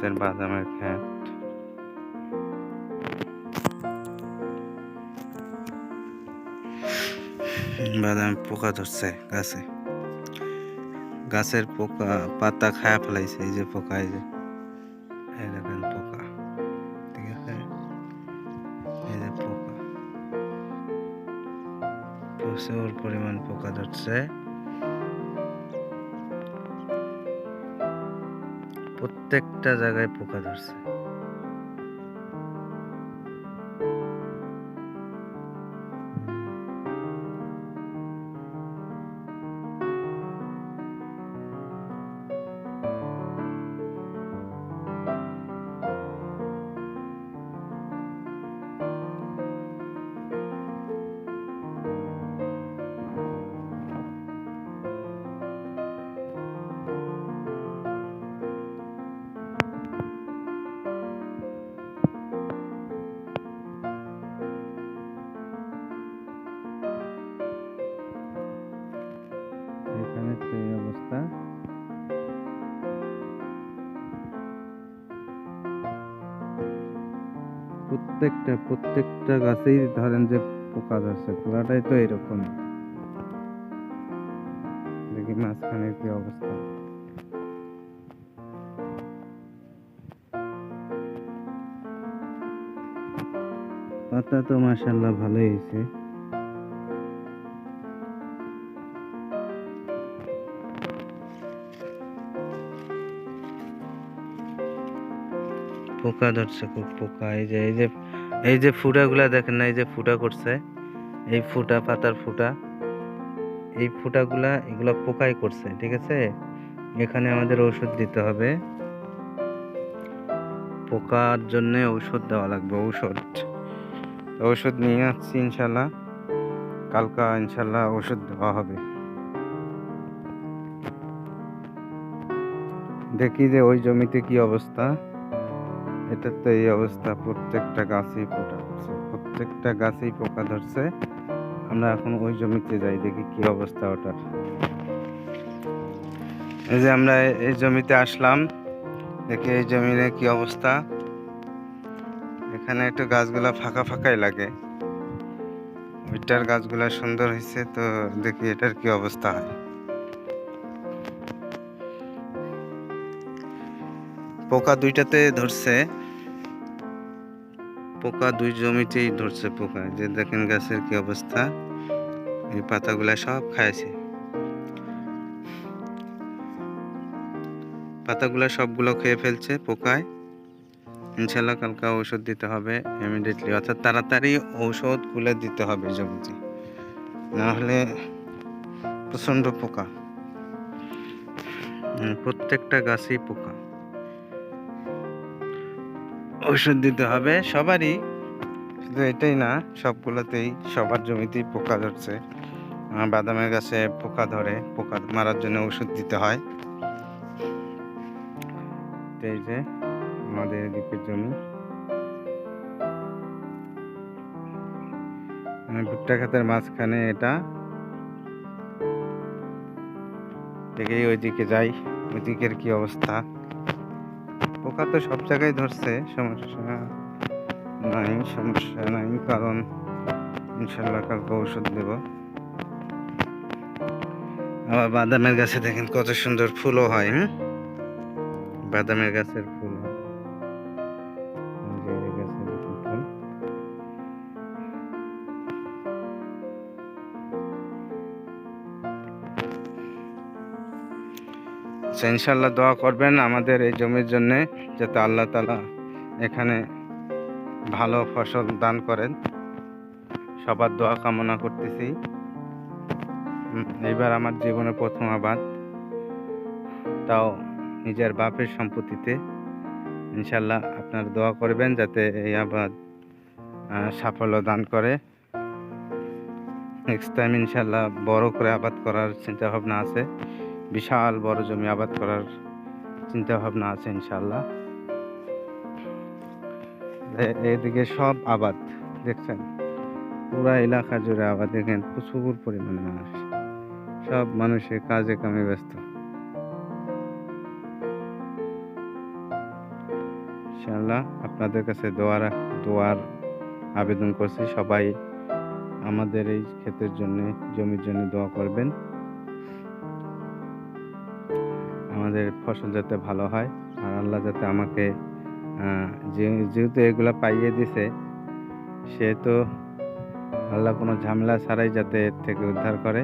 আমাদের বাদামের ক্ষেত বাদাম পোকা ধরছে গাছে। গাছের পোকা, পাতা খায়া ফেলাইছে, এই যে পোকা, এই যে। দেখেন পোকা, ঠিক আছে? এই যে পোকা। প্রচুর পরিমাণ পোকা ধরছে। প্রত্যেকটা জায়গায় পোকা ধরছে। এখানে এই অবস্থা। প্রত্যেকটা প্রত্যেকটা গাছেই ধরেন যে পোকা ধরছে পুরাটাই তো এরকম। দেখি মাঝখানে কি অবস্থা। পাতা তো মাসাল্লাহ ভালোই হয়েছে। পোকা ধরছে, খুব পোকা। এই যে এই যে এই যে ফুটাগুলা দেখেন না, এই যে ফুটা করছে, এই ফুটা, পাতার ফুটা, এই ফুটাগুলা এগুলা পোকাই করছে, ঠিক আছে? এখানে আমাদের ওষুধ দিতে হবে। পোকার জন্য ঔষধ দেওয়া লাগবে, ঔষধ। ঔষধ নিয়ে আসছি ইনশাল্লাহ কালকা ইনশাল্লাহ ওষুধ দেওয়া হবে। দেখি যে ওই জমিতে কি অবস্থা। এটার তো এই অবস্থা, প্রত্যেকটা গাছেই পোকা ধরছে, প্রত্যেকটা গাছেই পোকা ধরছে। আমরা এখন ওই জমিতে যাই, দেখি কি অবস্থা ওটার। এই যে আমরা এই জমিতে আসলাম, দেখি এই জমিনে কি অবস্থা। এখানে একটু গাছগুলা ফাঁকা ফাঁকাই লাগে। ওইটার গাছগুলা সুন্দর হয়েছে, তো দেখি এটার কি অবস্থা হয়। পোকা দুইটাতে ধরছে। পোকা, দুই জমিতেই ধরছে পোকা। যে দেখেন গাছের কি অবস্থা, এই পাতাগুলা সব খাইছে। পাতাগুলা সবগুলো খেয়ে ফেলছে পোকায়। ইনশাল্লাহ কালকে ঔষধ দিতে হবে ইমিডিয়েটলি অর্থাৎ তাড়াতাড়ি ঔষধগুলো দিতে হবে জমিতে। না হলে প্রচণ্ড পোকা। প্রত্যেকটা গাছেই পোকা। ঔষধ দিতে হবে, সবারই। শুধু এটাই না, সবগুলোতেই, সবার জমিতেই পোকা ধরছে। বাদামের গাছে পোকা ধরে, পোকা মারার জন্য ওষুধ দিতে হয়। এই যে, আমাদের এদিকের জমি। ভুট্টা খাতের মাঝখানে এটা। দেখেই ওইদিকে যাই, ওইদিকের কি অবস্থা? পোকা তো সব জায়গায় ধরছে, সমস্যা নাই সমস্যা নাই, কারণ ইনশাল্লাহ কালকে ওষুধ দেব। আবার বাদামের গাছে দেখেন কত সুন্দর ফুলও হয় হ্যাঁ বাদামের গাছের ফুল আচ্ছা, ইনশাল্লাহ দোয়া করবেন আমাদের এই জমির জন্যে যাতে আল্লাহ তালা এখানে ভালো ফসল দান করেন। সবার দোয়া কামনা করতেছি। এইবার আমার জীবনে প্রথম আবাদ। তাও নিজের বাপের সম্পত্তিতে। ইনশাল্লাহ আপনার দোয়া করবেন যাতে এই আবাদ সাফল্য দান করে। নেক্সট টাইম ইনশাল্লাহ বড় করে আবাদ করার চিন্তাভাবনা আছে। বিশাল বড় জমি আবাদ করার চিন্তা ভাবনা আছে ইনশাল্লাহ এদিকে সব আবাদ, দেখছেন? পুরা এলাকা জুড়ে আবাদ, দেখেন প্রচুর পরিমাণে মানুষ। সব মানুষের কাজে কামে ব্যস্ত। ইনশাআল্লাহ আপনাদের কাছে দোয়ার দোয়ার আবেদন করছি। সবাই আমাদের এই ক্ষেতের জন্য, জমির জন্য দোয়া করবেন। আমাদের ফসল যাতে ভালো হয়। আর আল্লাহ যাতে আমাকে যেহেতু এগুলো পাইয়ে দিছে, সেহেতু আল্লাহ কোনো ঝামেলা ছাড়াই যাতে থেকে উদ্ধার করে।